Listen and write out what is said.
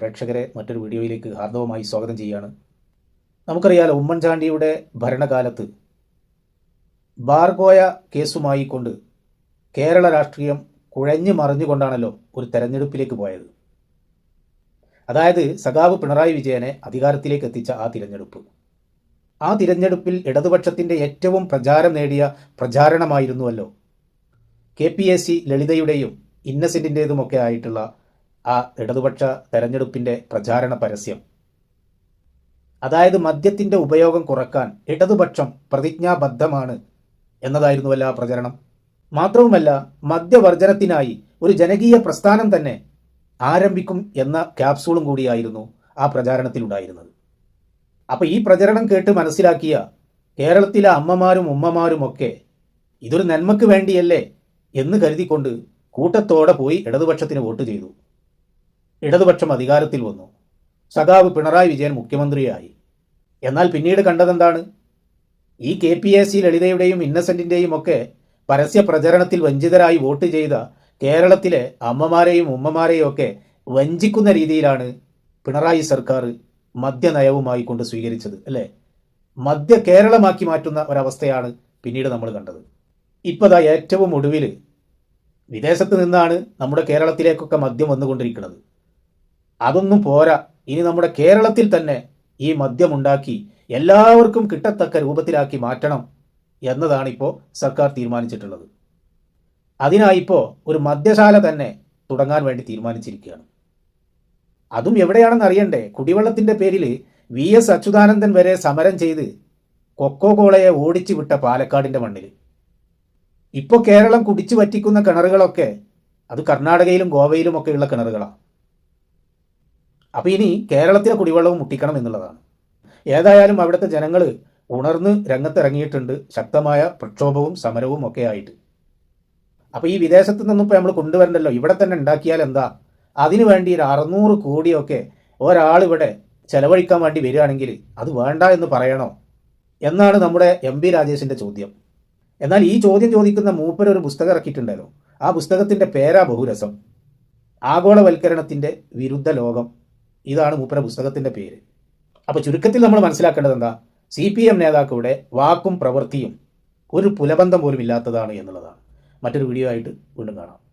പ്രേക്ഷകരെ മറ്റൊരു വീഡിയോയിലേക്ക് ഹാർദവമായി സ്വാഗതം ചെയ്യുകയാണ്. നമുക്കറിയാലോ ഉമ്മൻചാണ്ടിയുടെ ഭരണകാലത്ത് ബാർഗോയ കേസുമായി കൊണ്ട് കേരള രാഷ്ട്രീയം കുഴഞ്ഞു മറിഞ്ഞുകൊണ്ടാണല്ലോ ഒരു തെരഞ്ഞെടുപ്പിലേക്ക് പോയത്. അതായത് സഖാവ് പിണറായി വിജയനെ അധികാരത്തിലേക്ക് എത്തിച്ച ആ തിരഞ്ഞെടുപ്പ്. ആ തിരഞ്ഞെടുപ്പിൽ ഇടതുപക്ഷത്തിന്റെ ഏറ്റവും പ്രചാരം നേടിയ പ്രചാരണമായിരുന്നുവല്ലോ. കെ പി എസ് സി ലളിതയുടെയും ഇന്നസെന്റിന്റേതുമൊക്കെ ആയിട്ടുള്ള ആ ഇടതുപക്ഷ തെരഞ്ഞെടുപ്പിന്റെ പ്രചാരണ പരസ്യം. അതായത് മദ്യത്തിന്റെ ഉപയോഗം കുറയ്ക്കാൻ ഇടതുപക്ഷം പ്രതിജ്ഞാബദ്ധമാണ് എന്നതായിരുന്നുവല്ല ആ പ്രചരണം. മാത്രവുമല്ല മദ്യവർജനത്തിനായി ഒരു ജനകീയ പ്രസ്ഥാനം തന്നെ ആരംഭിക്കും എന്ന ക്യാപ്സൂളും കൂടിയായിരുന്നു ആ പ്രചാരണത്തിലുണ്ടായിരുന്നത്. അപ്പോൾ ഈ പ്രചരണം കേട്ട് മനസ്സിലാക്കിയ കേരളത്തിലെ അമ്മമാരും ഉമ്മമാരും ഒക്കെ ഇതൊരു നന്മക്ക് വേണ്ടിയല്ലേ എന്ന് കരുതിക്കൊണ്ട് കൂട്ടത്തോടെ പോയി ഇടതുപക്ഷത്തിന് വോട്ട് ചെയ്തു. ഇടതുപക്ഷം അധികാരത്തിൽ വന്നു. സഖാവ് പിണറായി വിജയൻ മുഖ്യമന്ത്രിയായി. എന്നാൽ പിന്നീട് കണ്ടതെന്താണ്? ഈ കെ പി എസ് സി ലളിതയുടെയും ഇന്നസെന്റിന്റെയും ഒക്കെ പരസ്യ പ്രചരണത്തിൽ വഞ്ചിതരായി വോട്ട് ചെയ്ത കേരളത്തിലെ അമ്മമാരെയും ഉമ്മമാരെയും ഒക്കെ വഞ്ചിക്കുന്ന രീതിയിലാണ് പിണറായി സർക്കാർ മദ്യനയവുമായി കൊണ്ട് സ്വീകരിച്ചത് അല്ലേ? മദ്യ കേരളമാക്കി മാറ്റുന്ന ഒരവസ്ഥയാണ് പിന്നീട് നമ്മൾ കണ്ടത്. ഇപ്പതാ ഏറ്റവും ഒടുവിൽ വിദേശത്ത് നിന്നാണ് നമ്മുടെ കേരളത്തിലേക്കൊക്കെ മദ്യം വന്നുകൊണ്ടിരിക്കുന്നത്. അതൊന്നും പോരാ. ഇനി നമ്മുടെ കേരളത്തിൽ തന്നെ ഈ മദ്യമുണ്ടാക്കി എല്ലാവർക്കും കിട്ടത്തക്ക രൂപത്തിലാക്കി മാറ്റണം എന്നതാണിപ്പോൾ സർക്കാർ തീരുമാനിച്ചിട്ടുള്ളത്. അതിനായിപ്പോൾ ഒരു മദ്യശാല തന്നെ തുടങ്ങാൻ വേണ്ടി തീരുമാനിച്ചിരിക്കുകയാണ്. അതും എവിടെയാണെന്ന് അറിയണ്ടേ? കുടിവെള്ളത്തിന്റെ പേരിൽ വി എസ് അച്യുതാനന്ദൻ വരെ സമരം ചെയ്ത് കൊക്കോ കോളയെ ഓടിച്ചു വിട്ട പാലക്കാടിന്റെ മണ്ണിൽ ഇപ്പോൾ കേരളം കുടിച്ചു വറ്റിക്കുന്ന കിണറുകളൊക്കെ അത് കർണാടകയിലും ഗോവയിലും ഒക്കെയുള്ള കിണറുകളാണ് അപ്പോൾ ഇനി കേരളത്തിലെ കുടിവെള്ളവും മുട്ടിക്കണം എന്നുള്ളതാണ്. ഏതായാലും അവിടുത്തെ ജനങ്ങൾ ഉണർന്ന് രംഗത്തിറങ്ങിയിട്ടുണ്ട്. ശക്തമായ പ്രക്ഷോഭവും സമരവും ഒക്കെ ആയിട്ട്. അപ്പോൾ ഈ വിദേശത്ത് നിന്നും ഇപ്പോൾ നമ്മൾ കൊണ്ടുവരണ്ടല്ലോ. ഇവിടെ തന്നെ ഉണ്ടാക്കിയാൽ എന്താ? അതിനു വേണ്ടി ഒരു അറുന്നൂറ് കോടിയൊക്കെ ഒരാളിവിടെ ചെലവഴിക്കാൻ വേണ്ടി വരികയാണെങ്കിൽ അത് വേണ്ട എന്ന് പറയണോ? എന്നാണ് നമ്മുടെ എം പി രാജേഷിന്റെ ചോദ്യം. എന്നാൽ ഈ ചോദ്യം ചോദിക്കുന്ന മൂപ്പർ ഒരു പുസ്തകം ഇറക്കിയിട്ടുണ്ടല്ലോ ആ പുസ്തകത്തിന്റെ പേരാ ബഹുരസം. ആഗോളവൽക്കരണത്തിന്റെ വിരുദ്ധ ലോകം. ഇതാണ് മൂപ്പര പുസ്തകത്തിന്റെ പേര്. അപ്പോൾ ചുരുക്കത്തിൽ നമ്മൾ മനസ്സിലാക്കേണ്ടത് എന്താ? സി പി എം നേതാക്കളുടെ വാക്കും പ്രവൃത്തിയും ഒരു പുലബന്ധം പോലും ഇല്ലാത്തതാണ് എന്നുള്ളതാണ്. മറ്റൊരു വീഡിയോ ആയിട്ട് വീണ്ടും കാണാം.